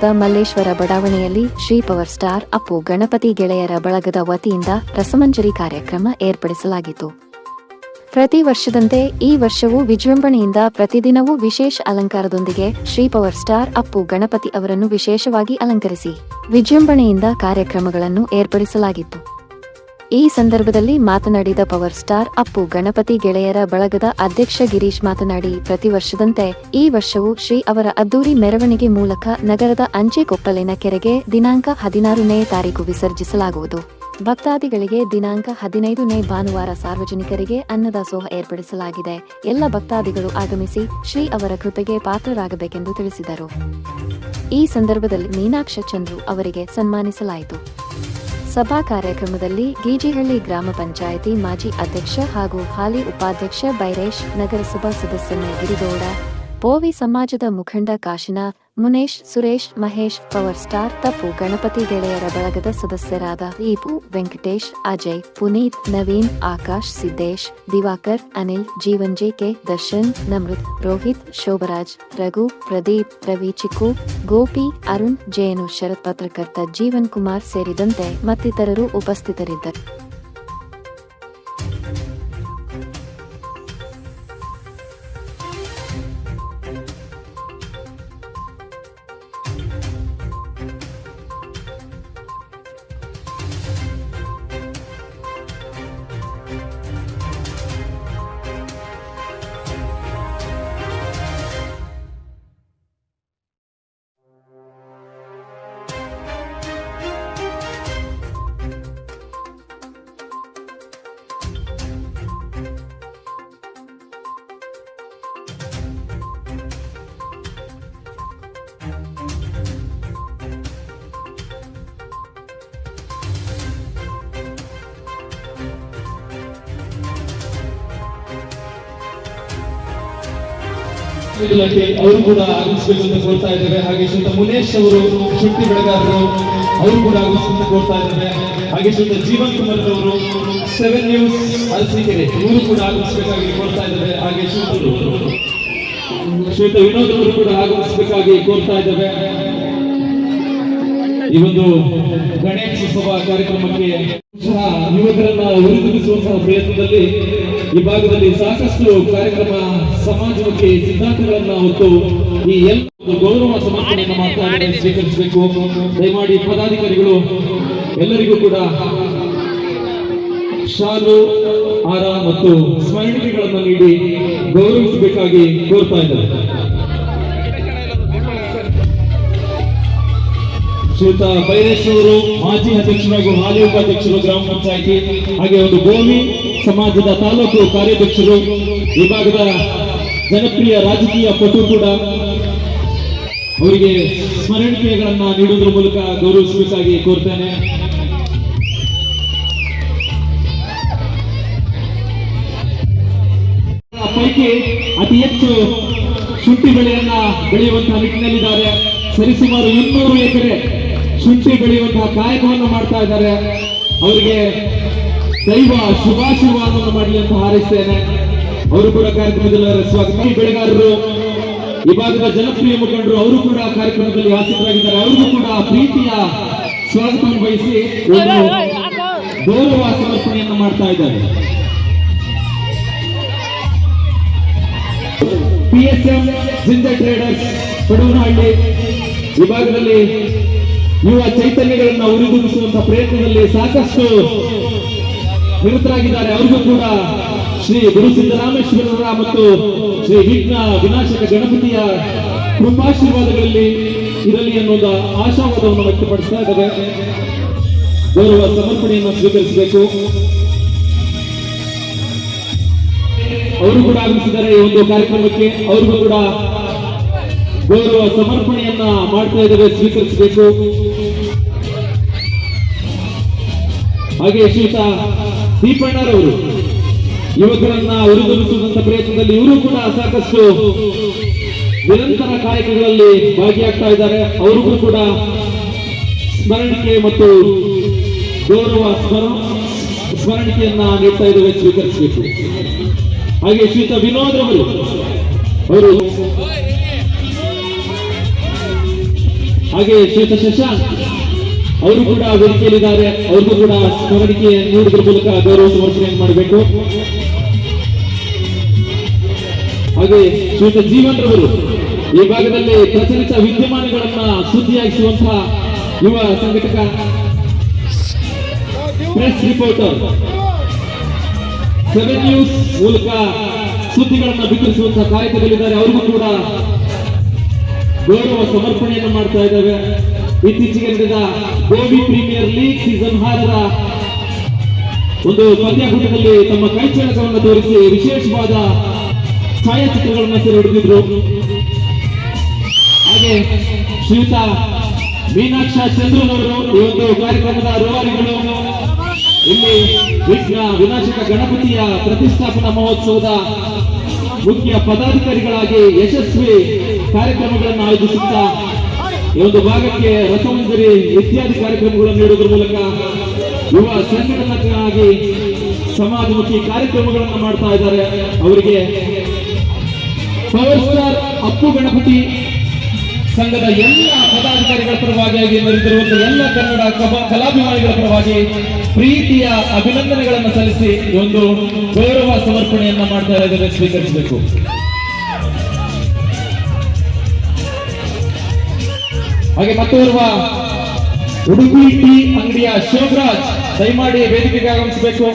ನಗರದ ಮಲ್ಲೇಶ್ವರ ಬಡಾವಣೆಯಲ್ಲಿ Shri power star Appu Ganapati ಗೆಳೆಯರ ಬಳಗದ ವತಿಯಿಂದ ರಸಮಂಜರಿ ಕಾರ್ಯಕ್ರಮ ಏರ್ಪಡಿಸಲಾಗಿತ್ತು. ಪ್ರತಿ ವರ್ಷದಂತೆ ಈ ವರ್ಷವೂ ವಿಜೃಂಭಣೆಯಿಂದ ಪ್ರತಿದಿನವೂ ವಿಶೇಷ ಅಲಂಕಾರದೊಂದಿಗೆ ಶ್ರೀ ಪವರ್ ಸ್ಟಾರ್ ಅಪ್ಪು ಗಣಪತಿ ಅವರನ್ನು ವಿಶೇಷವಾಗಿ ಅಲಂಕರಿಸಿ ವಿಜೃಂಭಣೆಯಿಂದ ಕಾರ್ಯಕ್ರಮಗಳನ್ನು ಏರ್ಪಡಿಸಲಾಗಿತ್ತು. ಈ ಸಂದರ್ಭದಲ್ಲಿ ಮಾತನಾಡಿದ ಪವರ್ ಸ್ಟಾರ್ ಅಪ್ಪು ಗಣಪತಿ ಗೆಳೆಯರ ಬಳಗದ ಅಧ್ಯಕ್ಷ ಗಿರೀಶ್ ಮಾತನಾಡಿ, ಪ್ರತಿ ವರ್ಷದಂತೆ ಈ ವರ್ಷವೂ ಶ್ರೀ ಅವರ ಅದ್ದೂರಿ ಮೆರವಣಿಗೆ ಮೂಲಕ ನಗರದ ಅಂಚೆ ಕೊಪ್ಪಲಿನ ಕೆರೆಗೆ ದಿನಾಂಕ ಹದಿನಾರನೇ ತಾರೀಕು ವಿಸರ್ಜಿಸಲಾಗುವುದು. ಭಕ್ತಾದಿಗಳಿಗೆ ದಿನಾಂಕ ಹದಿನೈದನೇ ಭಾನುವಾರ ಸಾರ್ವಜನಿಕರಿಗೆ ಅನ್ನದಾಸೋಹ ಏರ್ಪಡಿಸಲಾಗಿದೆ. ಎಲ್ಲ ಭಕ್ತಾದಿಗಳು ಆಗಮಿಸಿ ಶ್ರೀ ಅವರ ಕೃಪೆಗೆ ಪಾತ್ರರಾಗಬೇಕೆಂದು ತಿಳಿಸಿದರು. ಈ ಸಂದರ್ಭದಲ್ಲಿ ಮೀನಾಕ್ಷ ಚಂದ್ರು ಅವರಿಗೆ ಸನ್ಮಾನಿಸಲಾಯಿತು. ಸಭಾ ಕಾರ್ಯಕ್ರಮದಲ್ಲಿ ಗೀಜಿಹಳ್ಳಿ ಗ್ರಾಮ ಪಂಚಾಯಿತಿ ಮಾಜಿ ಅಧ್ಯಕ್ಷ ಹಾಗೂ ಹಾಲಿ ಉಪಾಧ್ಯಕ್ಷ ಬೈರೇಶ್ ನಗರಸಭಾ ಸದಸ್ಯನ ಗಿರಿಗೌಡ ಪೋವಿ ಸಮಾಜದ ಮುಖಂಡ ಕಾಶಿನಾಥ್ ಮುನೇಶ್, ಸುರೇಶ್, ಮಹೇಶ್, ಪವರ್ ಸ್ಟಾರ್, ತಪ್ಪು, ಗಣಪತಿ ಗೆಳೆಯರ ಬಳಗದ ಸದಸ್ಯರಾದ ದೀಪು, ವೆಂಕಟೇಶ್, ಅಜಯ್, ಪುನೀತ್, ನವೀನ್, ಆಕಾಶ್, ಸಿದ್ದೇಶ್, ದಿವಾಕರ್, ಅನಿಲ್, ಜೀವನ್, ಜೆಕೆ ದರ್ಶನ್, ನಮೃತ್, ರೋಹಿತ್, ಶೋಭರಾಜ್, ರಘು, ಪ್ರದೀಪ್, ರವಿ ಚಿಕ್ಕು, ಗೋಪಿ, ಅರುಣ್, ಜೇನು, ಶರತ್, ಪತ್ರಕರ್ತ, ಜೀವನ್ ಕುಮಾರ್ ಸೇರಿದಂತೆ ಮತ್ತಿತರರು ಉಪಸ್ಥಿತರಿದ್ದರು. ಅವರು ಕೂಡ ಆಗಮಿಸಬೇಕು ಅಂತ ಕೋರ್ತಾ ಇದ್ದಾರೆ. ಹಾಗೆ ಶ್ರೀತ ಮುನೇಶ್ ಅವರು ಶುಂಠಿ ಬೆಳೆಗಾರರು, ಅವರು ಕೂಡ ಆಗಮಿಸಬೇಕು ಕೋರ್ತಾ ಇದ್ದಾರೆ. ಹಾಗೆ ಶ್ರೀತ ಜೀವನ್ ಕುಮಾರ್ ಅವರು ಸೆವೆನ್ ನ್ಯೂಸ್ ಅರಸೀಕೆರೆ, ಇವರು ಕೂಡ ಆಗಮಿಸಬೇಕಾಗಿ ಕೋರ್ತಾ ಇದ್ದಾರೆ. ಹಾಗೆ ಶ್ರೀ ಶ್ವೇತ ವಿನೋದ್ ಅವರು ಕೂಡ ಆಗಮಿಸಬೇಕಾಗಿ ಕೋರ್ತಾ ಇದ್ದಾರೆ. ಈ ಒಂದು ಗಣೇಶೋತ್ಸವ ಕಾರ್ಯಕ್ರಮಕ್ಕೆ ಯುವಕರನ್ನ ಹುರಿದುಂಬಿಸುವಂತಹ ಪ್ರಯತ್ನದಲ್ಲಿ ಈ ಭಾಗದಲ್ಲಿ ಸಾಕಷ್ಟು ಕಾರ್ಯಕ್ರಮ ಸಮಾಜಕ್ಕೆ ಸಿದ್ಧಾಂತಗಳನ್ನ ಹೊತ್ತು ಈ ಎಲ್ಲ ಗೌರವ ಸಮರ್ಪಣೆಯನ್ನು ಮಾತನಾಡಿ ಸ್ವೀಕರಿಸಬೇಕು. ದಯಮಾಡಿ ಪದಾಧಿಕಾರಿಗಳು ಎಲ್ಲರಿಗೂ ಕೂಡ ಶಾಲು, ಹಾರ ಮತ್ತು ಸ್ಮರಣಿಕೆಗಳನ್ನು ನೀಡಿ ಗೌರವಿಸಬೇಕಾಗಿ ಕೋರ್ತಾ ಇದ್ದಾರೆ. ಶ್ರೀಯುತ ಬೈರೇಶ್ ಅವರು ಮಾಜಿ ಅಧ್ಯಕ್ಷರು ಹಾಗೂ ಹಾಲಿ ಉಪಾಧ್ಯಕ್ಷರು ಗ್ರಾಮ ಪಂಚಾಯಿತಿ, ಹಾಗೆ ಒಂದು ಭೂಮಿ ಸಮಾಜದ ತಾಲೂಕು ಕಾರ್ಯಾಧ್ಯಕ್ಷರು, ವಿಭಾಗದ ಜನಪ್ರಿಯ ರಾಜಕೀಯ ಪಟು ಕೂಡ ಅವರಿಗೆ ಸ್ಮರಣಿಕೆಗಳನ್ನ ನೀಡುವುದರ ಮೂಲಕ ಗೌರವಿಸಬೇಕಾಗಿ ಕೋರ್ತೇನೆ. ಪೈಕಿ ಅತಿ ಹೆಚ್ಚು ಶುಂಠಿ ಬೆಳೆಯನ್ನ ಬೆಳೆಯುವಂತಹ ನಿಟ್ಟಿನಲ್ಲಿದ್ದಾರೆ. ಸರಿಸುಮಾರು ಇನ್ನೂರು ಎಕರೆ ಶುಂಠಿ ಬೆಳೆಯುವಂತಹ ಕಾಯಕವನ್ನು ಮಾಡ್ತಾ ಇದ್ದಾರೆ. ಅವರಿಗೆ ದೈವ ಶುಭಾಶೀರ್ವಾದವನ್ನು ಮಾಡಲಿ ಅಂತ ಹಾರೈಸ್ತೇನೆ. ಅವರು ಕೂಡ ಕಾರ್ಯಕ್ರಮದಲ್ಲಿ ಸ್ವಾಗತ. ಬೆಳೆಗಾರರು, ಈ ಜನಪ್ರಿಯ ಮುಖಂಡರು, ಅವರು ಕೂಡ ಕಾರ್ಯಕ್ರಮದಲ್ಲಿ ಆಸಕ್ತರಾಗಿದ್ದಾರೆ. ಅವರಿಗೂ ಕೂಡ ಪ್ರೀತಿಯ ಸ್ವಾಗತವನ್ನು ಬಯಸಿ ಒಂದು ಗೌರವ ಸಮರ್ಪಣೆಯನ್ನು ಮಾಡ್ತಾ ಇದ್ದಾರೆ. ಪಿ ಎಸ್ ಎಂ ಜಿಂದ ಟ್ರೇಡರ್ಸ್ ಕಡೂನಹಳ್ಳಿ ವಿಭಾಗದಲ್ಲಿ ಯುವ ಚೈತನ್ಯಗಳನ್ನ ಉರಿದುಂಬಿಸುವಂತಹ ಪ್ರಯತ್ನದಲ್ಲಿ ಸಾಕಷ್ಟು ನಿರತರಾಗಿದ್ದಾರೆ. ಅವರಿಗೂ ಕೂಡ ಶ್ರೀ ಗುರು ಸಿದ್ದರಾಮೇಶ್ವರರ ಮತ್ತು ಶ್ರೀ ವಿಘ್ನ ವಿನಾಶಕ ಗಣಪತಿಯ ಕೃಪಾಶೀರ್ವಾದಗಳಲ್ಲಿ ಇರಲಿ ಅನ್ನೋದ ಆಶಾವಾದವನ್ನು ವ್ಯಕ್ತಪಡಿಸ್ತಾ ಇದ್ದಾರೆ ಗೌರವ ಸಮರ್ಪಣೆಯನ್ನು ಸ್ವೀಕರಿಸಬೇಕು. ಅವರು ಕೂಡ ಆಗಮಿಸಿದ್ದಾರೆ ಈ ಒಂದು ಕಾರ್ಯಕ್ರಮಕ್ಕೆ. ಅವ್ರಿಗೂ ಕೂಡ ಗೌರವ ಸಮರ್ಪಣೆಯನ್ನ ಮಾಡ್ತಾ ಇದ್ದಾರೆ ಸ್ವೀಕರಿಸಬೇಕು. ಹಾಗೆ ಶ್ರೀತ ದೀಪಣ್ಣರವರು, ಯುವಕರನ್ನ ಉರಿದುಂಬಿಸುವಂತ ಪ್ರಯತ್ನದಲ್ಲಿ ಇವರು ಕೂಡ ಸಾಕಷ್ಟು ನಿರಂತರ ಕಾಯಕಗಳಲ್ಲಿ ಭಾಗಿಯಾಗ್ತಾ ಇದ್ದಾರೆ. ಅವ್ರಿಗೂ ಕೂಡ ಸ್ಮರಣಿಕೆ ಮತ್ತು ಗೌರವ ಸ್ಮರ ಸ್ಮರಣಿಕೆಯನ್ನ ನೀಡ್ತಾ ಇದ್ದೇವೆ, ಸ್ವೀಕರಿಸಬೇಕು. ಹಾಗೆ ಶ್ರೀತ ವಿನೋದ್ ಅವರು ಅವರು ಹಾಗೆ ಶ್ರೀತ ಶಶಾಂಕ್ ಅವರು ಕೂಡ ವೇದಿಕೆಯಲ್ಲಿದ್ದಾರೆ ಅವ್ರಿಗೂ ಕೂಡ ಸ್ಮರಣಿಕೆ ನೀಡುವುದರ ಮೂಲಕ ಗೌರವ ಸಮರ್ಪಣೆಯನ್ನು ಮಾಡಬೇಕು. ಹಾಗೆ ಶ್ರೀಮಂತ ಜೀವನ್ರವರು ಈ ಭಾಗದಲ್ಲಿ ಪ್ರಚಲಿತ ವಿದ್ಯಮಾನಗಳನ್ನ ಸುದ್ದಿಯಾಗಿಸುವಂತಹ ಯುವ ಸಂಘಟಕ ಪ್ರೆಸ್ ರಿಪೋರ್ಟರ್ ಸೆವೆನ್ ನ್ಯೂಸ್ ಮೂಲಕ ಸುದ್ದಿಗಳನ್ನ ಬಿತ್ತರಿಸುವಂತಹ ಕಾಯಕದಲ್ಲಿದ್ದಾರೆ ಅವ್ರಿಗೂ ಕೂಡ ಗೌರವ ಸಮರ್ಪಣೆಯನ್ನು ಮಾಡ್ತಾ ಇದ್ದೇವೆ. ಇತ್ತೀಚೆಗೆ ನಡೆದ ಗೋಬಿ ಪ್ರೀಮಿಯರ್ ಲೀಗ್ ಸೀಸನ್ ಆರರ ಒಂದು ಪಂದ್ಯಾಕೂಟದಲ್ಲಿ ತಮ್ಮ ಕೈಚಳಕವನ್ನು ತೋರಿಸಿ ವಿಶೇಷವಾದ ಛಾಯಾಚಿತ್ರಗಳನ್ನು ಸೆರೆ ಹಿಡಿದಿದ್ರು. ಹಾಗೆ ಶ್ರೀಯುತ ಮೀನಾಕ್ಷ ಚಂದ್ರನವರು ಈ ಒಂದು ಕಾರ್ಯಕ್ರಮದ ರೂವಾರಿಗಳು. ಇಲ್ಲಿ ವಿಘ್ನ ವಿನಾಶಕ ಗಣಪತಿಯ ಪ್ರತಿಷ್ಠಾಪನಾ ಮಹೋತ್ಸವದ ಮುಖ್ಯ ಪದಾಧಿಕಾರಿಗಳಾಗಿ ಯಶಸ್ವಿ ಕಾರ್ಯಕ್ರಮಗಳನ್ನು ಆಯೋಜಿಸುತ್ತಾ ಈ ಒಂದು ಭಾಗಕ್ಕೆ ರಸಮಂಜರಿ ಇತ್ಯಾದಿ ಕಾರ್ಯಕ್ರಮಗಳನ್ನು ನೀಡುವುದರ ಮೂಲಕ ಯುವ ಸಂಘಟನಾಗಿ ಸಮಾಜಮುಖಿ ಕಾರ್ಯಕ್ರಮಗಳನ್ನು ಮಾಡ್ತಾ ಇದ್ದಾರೆ. ಅವರಿಗೆ ಪವರ್ ಸ್ಟಾರ್ ಅಪ್ಪು ಗಣಪತಿ ಸಂಘದ ಎಲ್ಲ ಪದಾಧಿಕಾರಿಗಳ ಪರವಾಗಿ ಮೆರೆದಿರುವಂತಹ ಎಲ್ಲ ಕನ್ನಡ ಕಲಾಭಿಮಾನಿಗಳ ಪರವಾಗಿ ಪ್ರೀತಿಯ ಅಭಿನಂದನೆಗಳನ್ನು ಸಲ್ಲಿಸಿ ಒಂದು ಗೌರವ ಸಮರ್ಪಣೆಯನ್ನ ಮಾಡ್ತಾ ಇದ್ದಾರೆ ಸ್ವೀಕರಿಸಬೇಕು. ಹಾಗೆ ಮತ್ತೋರ್ವ ಉಡುಪಿ ಟೀ ಅಂಗಡಿಯ ಶೋಭರಾಜ್ ದಯಮಾಡಿ ವೇದಿಕೆಗೆ ಆಗಮಿಸಬೇಕು.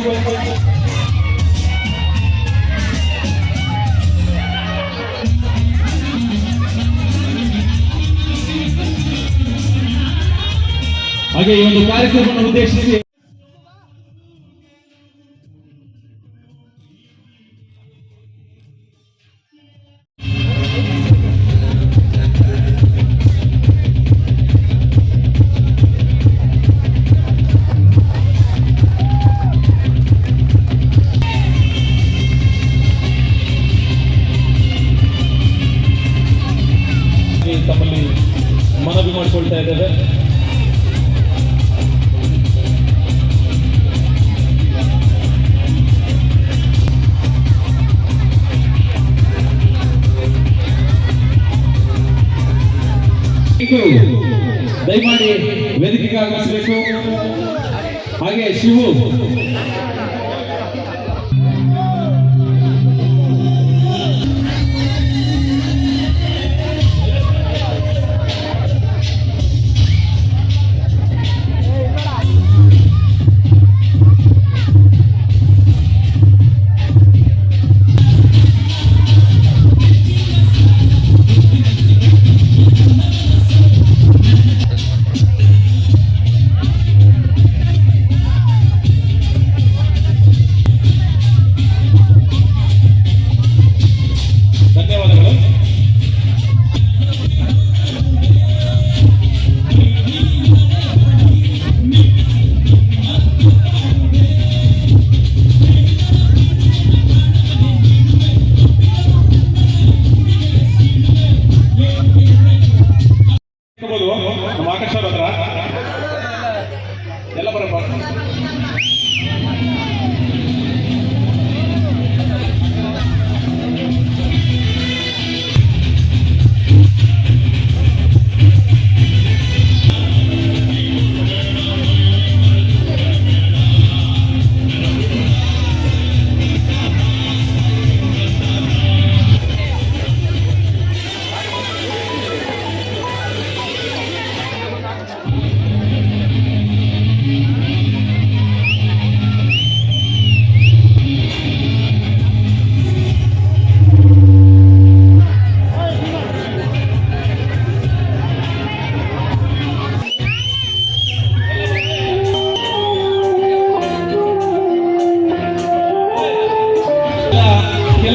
ಹಾಗೆ ಈ ಒಂದು ಕಾರ್ಯಕ್ರಮವನ್ನು ಉದ್ದೇಶಿಸಿ ಇದು ದಯಮಾಡಿ ವೇದಿಕೆಗೆ ಆಗಮಿಸಬೇಕು. ಹಾಗೆ ಶಿವು.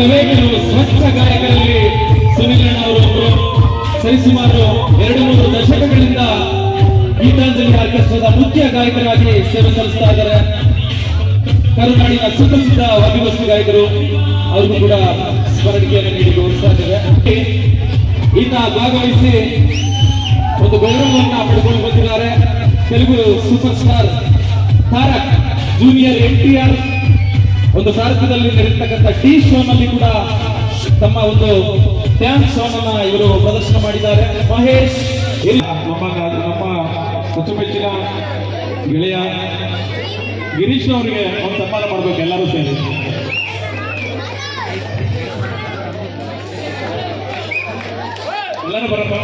ಕೆಲವೇ ಸ್ವಚ್ಛ ಸುನಿಲಣ್ಣ ಅವರು ಒಬ್ಬರು ಸರಿಸುಮಾರು ಎರಡು ಮೂರು ದಶಕಗಳಿಂದ ಗೀತಾಂಜಲಿ ಆರ್ಕೆಸ್ಟ್ರಾದ ಮುಖ್ಯ ಗಾಯಕರಾಗಿ ಸೇವೆ ಸಲ್ಲಿಸ್ತಾ ಇದ್ದಾರೆ. ಕರುನಾಡಿನ ಸುಪ್ರಸಿದ್ಧ ವಾದ್ಯವಸ್ತು ಗಾಯಕರು, ಅವ್ರಿಗೂ ಕೂಡ ಸ್ಮರಣಿಕೆಯನ್ನು ನೀಡಿ ಗೌರವಿಸ್ತಾ ಇದ್ದಾರೆ. ಈತ ಭಾಗವಹಿಸಿ ಒಂದು ಗೌರವವನ್ನ ಪಡೆದುಕೊಂಡು ಬಂದಿದ್ದಾರೆ. Telugu super star Tarak, junior N T R ಒಂದು ಕಾರ್ಯಕ್ರಮದಲ್ಲಿ ನಡೆಯತಕ್ಕಂಥ ಟಿ ಶೋನಲ್ಲಿ ಕೂಡ ತಮ್ಮ ಒಂದು ಡ್ಯಾನ್ಸ್ ಶೋನನ್ನ ಇವರು ಪ್ರದರ್ಶನ ಮಾಡಿದ್ದಾರೆ. ಮಹೇಶ್ ನಮ್ಮ ಅಚ್ಚುಮೆಚ್ಚಿನ ಗೆಳೆಯ ಗಿರೀಶ್ ಅವರಿಗೆ ಒಂದು ಸನ್ಮಾನ ಮಾಡಬೇಕು ಎಲ್ಲರೂ ಸೇರಿ. ಎಲ್ಲರೂ ಬರಪ್ಪ?